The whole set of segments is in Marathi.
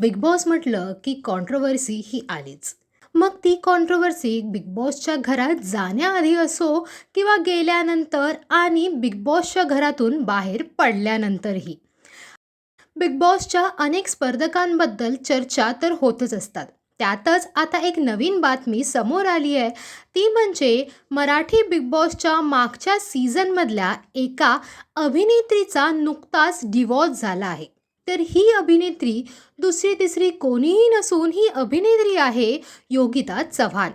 बिग बॉस म्हटलं की कॉन्ट्रोवर्सी ही आलीच. मग ती कॉन्ट्रोवर्सी बिग बॉसच्या घरात जाण्याआधी असो किंवा गेल्यानंतर आणि बिग बॉसच्या घरातून बाहेर पडल्यानंतरही. बिग बॉसच्या अनेक स्पर्धकांबद्दल चर्चा तर होतच असतात. त्यातच आता एक नवीन बातमी समोर आली आहे. ती म्हणजे मराठी बिग बॉसच्या मागच्या सीझनमधल्या एका अभिनेत्रीचा नुकताच डिवॉर्स झाला आहे. तर ही अभिनेत्री दुसरी तिसरी कोणीही नसून ही अभिनेत्री आहे योगिता चव्हाण.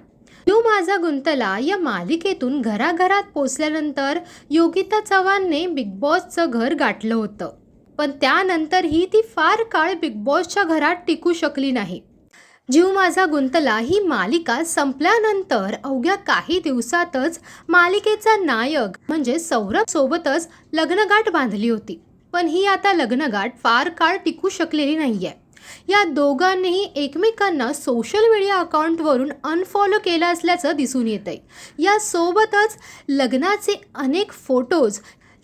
यो माझा गुंतला या मालिकेतून घराघरात पोचल्यानंतर योगिता चव्हाणने बिग बॉसचं घर गाठलं होतं. पण त्यानंतरही ती फार काळ बिग बॉसच्या घरात टिकू शकली नाही. जीव माझा गुंतला ही मालिका संपल्यानंतर अवघ्या काही दिवसातच मालिकेचा नायक म्हणजे सौरभ सोबतच लग्नगाठ बांधली होती. पण ही आता लग्नगाठ फार काळ टिकू शकलेली नाही आहे या दोघांनीही एकमेकांना सोशल मीडिया अकाउंटवरून अनफॉलो केलं असल्याचं दिसून येत आहे यासोबतच लग्नाचे अनेक फोटोज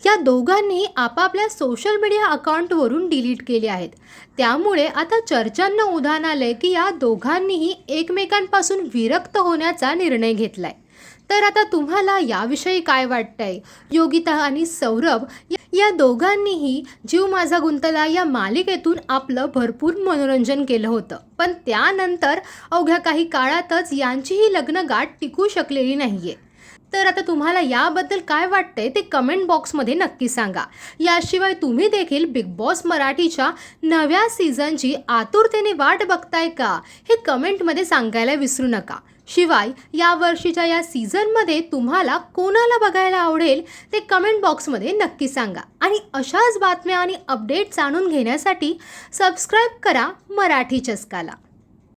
या दोघांनीही आपापल्या सोशल मीडिया अकाउंटवरून डिलीट केले आहेत. त्यामुळे आता चर्चांना उधाण आलंय की या दोघांनीही एकमेकांपासून विरक्त होण्याचा निर्णय घेतलाय. तर आता तुम्हाला याविषयी काय वाटतंय? योगिता आणि सौरभ या- दोघांनीही जीव माझा गुंतला. या मालिकेतून आपलं भरपूर मनोरंजन केलं होतं. पण त्यानंतर अवघ्या काही काळातच यांचीही लग्न गाठ टिकू शकलेली नाहीये. तर आता तुम्हाला याबद्दल काय वाटतंय ते कमेंट बॉक्समध्ये नक्की सांगा. याशिवाय तुम्ही देखील बिग बॉस मराठीच्या नव्या सीझनची आतुरतेने वाट बघताय का? हे कमेंटमध्ये सांगायला विसरू नका. शिवाय या वर्षीच्या या सीझनमध्ये तुम्हाला कोणाला बघायला आवडेल ते कमेंट बॉक्समध्ये नक्की सांगा. आणि अशाच बातम्या आणि अपडेट जाणून घेण्यासाठी सबस्क्राईब करा मराठी चस्काला.